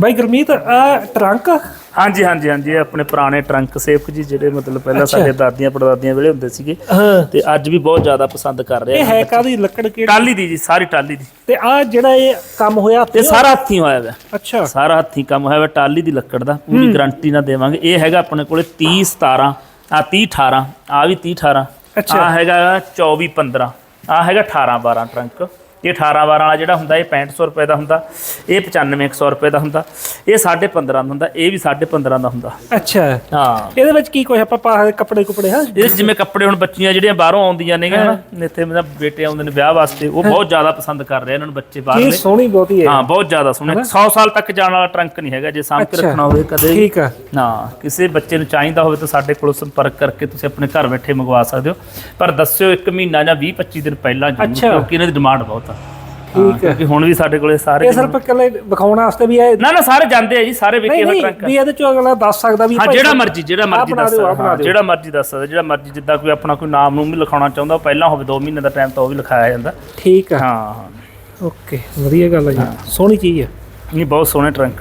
ਬਾਈ ਗੁਰਮੀਤ ਆ ਟਰੰਕ? ਹਾਂਜੀ ਹਾਂਜੀ ਹਾਂਜੀ ਇਹ ਆਪਣੇ ਪੁਰਾਣੇ ਟਰੰਕ ਸੇਫ ਜੀ ਜਿਹੜੇ ਮਤਲਬ ਪਹਿਲਾਂ। ਸਾਡੇ ਦਾਦੀਆਂ ਪੜਦਾਦੀਆਂ ਵੇਲੇ ਹੁੰਦੇ ਸੀਗੇ ਹਾਂ। ਤੇ ਅੱਜ ਵੀ ਬਹੁਤ ਜ਼ਿਆਦਾ ਪਸੰਦ ਕਰ ਰਹੇ ਇਹ ਆ ਹੈ ਕਾਦੀ ਲੱਕੜ ਕਿਹੜੀ? ਟਾਲੀ ਦੀ ਜੀ ਸਾਰੀ ਟਾਲੀ ਦੀ। ਤੇ ਆ ਜਿਹੜਾ ਇਹ ਕੰਮ ਹੋਇਆ ਇਹ ਸਾਰਾ ਹੱਥੀਂ ਹੋਇਆ ਹੋਇਆ ਅੱਛਾ। ਸਾਰਾ ਹੱਥੀਂ ਕੰਮ ਹੋਇਆ ਹੋਇਆ ਟਾਲੀ ਦੀ ਲੱਕੜ ਦਾ ਪੂਰੀ ਗਾਰੰਟੀ ਨਾਲ ਦੇਵਾਂਗੇ। ਇਹ ਹੈਗਾ ਆਪਣੇ ਕੋਲੇ 30 17 ਆ 30 18 ਆ ਵੀ 30 18 ਅੱਛਾ। ਆ ਹੈਗਾ 24 15 ਆ ਹੈਗਾ 18 12 ਟਰੰਕ। ਇਹ 18 12 ਵਾਲਾ ਜਿਹੜਾ ਹੁੰਦਾ ਇਹ 6500 ਰੁਪਏ ਦਾ ਹੁੰਦਾ ਇਹ 9500 ਰੁਪਏ ਦਾ ਹੁੰਦਾ ਇਹ 15.5 ਦਾ ਹੁੰਦਾ ਇਹ ਵੀ 15.5 ਦਾ ਹੁੰਦਾ। ਅੱਛਾ। ਹਾਂ। ਇਹਦੇ ਵਿੱਚ ਕੀ ਕੁਛ ਆਪਾਂ ਪਾ ਕੱਪੜੇ ਕੁਪੜੇ ਹਾਂ? ਇਹ ਜਿਵੇਂ ਕੱਪੜੇ ਹੁਣ ਬੱਚੀਆਂ ਜਿਹੜੀਆਂ ਬਾਹਰੋਂ ਆਉਂਦੀਆਂ ਨੇ ਹਨਾ ਇੱਥੇ ਮੇਰਾ ਬੇਟੇ ਆਉਂਦੇ ਨੇ ਵਿਆਹ ਵਾਸਤੇ ਉਹ ਬਹੁਤ ਜ਼ਿਆਦਾ ਪਸੰਦ ਕਰ ਰਹੇ ਇਹਨਾਂ ਨੂੰ ਬੱਚੇ ਇਹ ਬਾਹਰਲੇ ਸੋਹਣੀ ਬਹੁਤੀ ਹੈ। ਹਾਂ ਬਹੁਤ ਜ਼ਿਆਦਾ ਸੋਹਣੇ। 100 ਸਾਲ ਤੱਕ ਜਾਣ ਵਾਲਾ ਟਰੰਕ ਨਹੀਂ ਹੈਗਾ ਜੇ ਸਾਂਭ ਕੇ। ਰੱਖਣਾ ਹੋਵੇ ਕਦੇ। ਠੀਕ ਆ। ਨਾ ਕਿਸੇ ਬੱਚੇ ਨੂੰ ਚਾਹੀਦਾ ਹੋਵੇ ਤਾਂ ਸਾਡੇ ਕੋਲ ਸੰਪਰਕ ਕਰਕੇ ਤੁਸੀਂ ਆਪਣੇ ਘਰ ਬੈਠੇ ਮੰਗਵਾ ਸਕਦੇ ਹੋ। ਪਰ ਦੱਸਿਓ 1 ਮਹੀਨਾ ਜਾਂ 20 25 ਦਿਨ ਪਹਿਲਾਂ ਜ਼ਰੂਰ, ਅੱਛਾ। ਕਿਉਂਕਿ ਇਹਨਾਂ ਦੀ ਡਿਮਾਂਡ ਬਹੁਤ ਆ। ਠੀਕ ਹੈ। ਕਿਉਂਕਿ ਹੁਣ ਵੀ ਸਾਡੇ ਕੋਲੇ ਸਾਰੇ ਇਹ ਸਿਰਫ ਇਕੱਲੇ ਵਿਖਾਉਣ ਵਾਸਤੇ ਵੀ ਹੈ ਨਾ ਨਾ ਸਾਰੇ ਜਾਂਦੇ ਆ ਜੀ ਸਾਰੇ ਵਿਕੇ ਨਹੀਂ ਹੋਏ ਨਹੀਂ ਟਰੰਕ ਵੀ ਇਹਦੇ ਚੋਂ ਅਗਲਾ ਦੱਸ ਸਕਦਾ ਵੀ ਹਾਂ ਭਾਈ ਜਿਹੜਾ ਮਰਜ਼ੀ ਜਿਹੜਾ ਮਰਜ਼ੀ ਬਣਾ ਦੱਸ ਦਿਓ, ਆਹ ਸਕਦਾ ਬਣਾ ਹਾਂ, ਦਿਓ। ਜਿਹੜਾ ਮਰਜ਼ੀ ਦੱਸ ਸਕਦਾ ਜਿਹੜਾ ਮਰਜ਼ੀ ਜਿੱਦਾਂ ਕੋਈ ਆਪਣਾ ਕੋਈ ਨਾਮ ਨੂੰ ਵੀ ਲਿਖਾਉਣਾ ਚਾਹੁੰਦਾ ਉਹ ਪਹਿਲਾਂ ਹੋਵੇ 2 ਮਹੀਨੇ ਦਾ ਟਾਈਮ ਤਾਂ ਉਹ ਵੀ ਲਿਖਾਇਆ ਜਾਂਦਾ। ਠੀਕ ਆ। ਹਾਂ ਹਾਂ। ਓਕੇ ਵਧੀਆ ਗੱਲ ਹੈ ਜੀ। ਸੋਹਣੀ ਚੀਜ਼ ਹੈ ਨਹੀਂ ਬਹੁਤ ਸੋਹਣੇ ਟਰੰਕ